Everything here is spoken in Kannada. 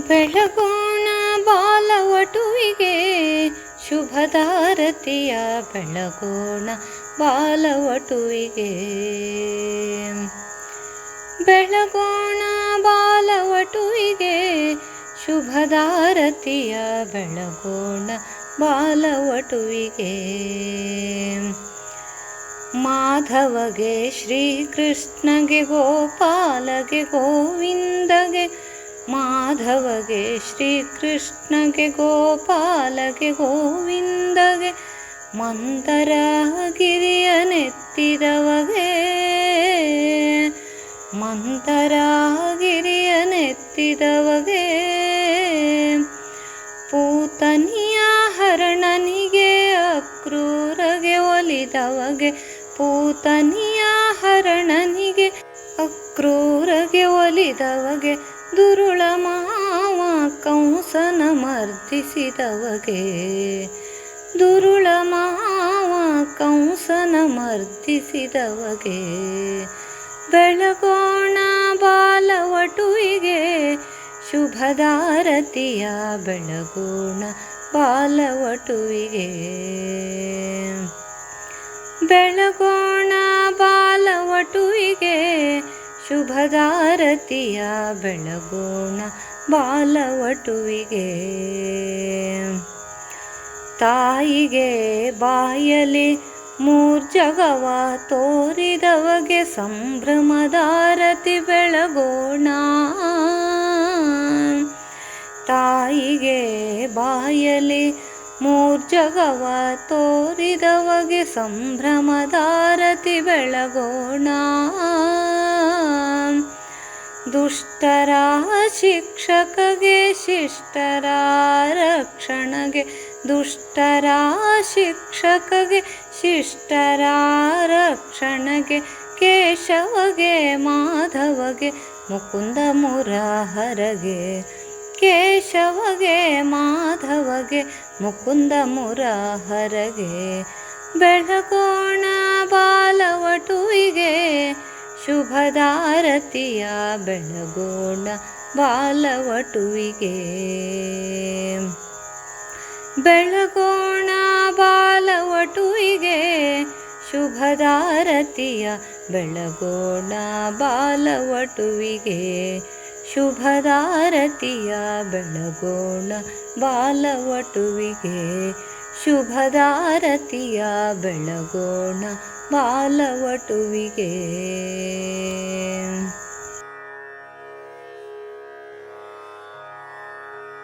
ಬೆಳಗೋಣ ಬಾಲವಟುವಿಗೆ ಶುಭದಾರತಿಯ ಬೆಳಗೋಣ ಬಾಲವಟುವಿಗೆ. ಬೆಳಗೋಣ ಬಾಲವಟುವಿಗೆ ಶುಭದಾರತಿಯ ಬೆಳಗೋಣ ಬಾಲವಟುವಿಗೆ. ಮಾಧವಗೆ ಶ್ರೀಕೃಷ್ಣಗೆ ಗೋಪಾಲಗೆ ಗೋವಿಂದಗೆ ಮಾಧವಗೆ, ಶ್ರೀಕೃಷ್ಣಗೆ, ಗೋಪಾಲಗೆ, ಗೋವಿಂದಗೆ ಮಂದರ ಗಿರಿಯ ನೆತ್ತಿದವಗೆ. ಮಂದರ ಗಿರಿಯ ನೆತ್ತಿದವಗೆ. ಪೂತನಿಯ ಹರಣನಿಗೆ, ಅಕ್ರೂರಗೆ ಒಲಿದವಗೆ. ಪೂತನಿಯ ಹರಣನಿಗೆ, ಅಕ್ರೂರಗೆ ಒಲಿದವಗೆ. ದುರು ಮರ್ದಿಸಿದವಗೆ ದುರುಳ ಮಾವ ಕಂಸನ ಮರ್ತಿಸಿದವಗೆ. ಬೆಳಗೋಣ ಬಾಲವಟುವಿಗೆ ಶುಭದಾರತಿಯ ಬೆಳಗೋಣ ಬಾಲವಟುವಿಗೆ. ಬೆಳಗೋಣ ಬಾಲವಟುವಿಗೆ ಶುಭದಾರತಿಯ ಬೆಳಗೋಣ ಬಾಲವಟುವಿಗೆ. ತಾಯಿಗೆ ಬಾಯಲಿ ಮೂರ್ಜಗವ ತೋರಿದವಗೆ ಸಂಭ್ರಮದಾರತಿ ಬೆಳಗೋಣ. ತಾಯಿಗೆ ಬಾಯಲಿ ಮೂರ್ಜಗವ ತೋರಿದವಗೆ ಸಂಭ್ರಮದಾರತಿ ಬೆಳಗೋಣ. ದುಷ್ಟರ ಶಿಕ್ಷಕಗೆ ಶಿಷ್ಟರ ರಕ್ಷಣಗೆ ದುಷ್ಟರ ಶಿಕ್ಷಕಗೆ ಶಿಷ್ಟರ ರಕ್ಷಣಗೆ ಕೇಶವಗೆ ಮಾಧವಗೆ ಮುಕುಂದ ಮುರಹರಗೆ ಕೇಶವಗೆ ಮಾಧವಗೆ ಮುಕುಂದ ಮುರಹರಗೆ ಬೆಳಗೋಣ ಬಾಲವಟುವಿಗೆ ಶುಭದಾರತಿಯ ಬೆಳಗೋಣ ಬಾಲವಟುವಿಗೆ. ಬೆಳಗೋಣ ಬಾಲವಟುವಿಗೆ ಶುಭದಾರತಿಯ ಬೆಳಗೋಣ ಬಾಲವಟುವಿಗೆ. ಶುಭದಾರತಿಯ ಬೆಳಗೋಣ ಬಾಲವಟುವಿಗೆ. ಶುಭದಾರತಿಯ ಬೆಳಗೋಣ ಬಾಲವಟುವಿಗೆ.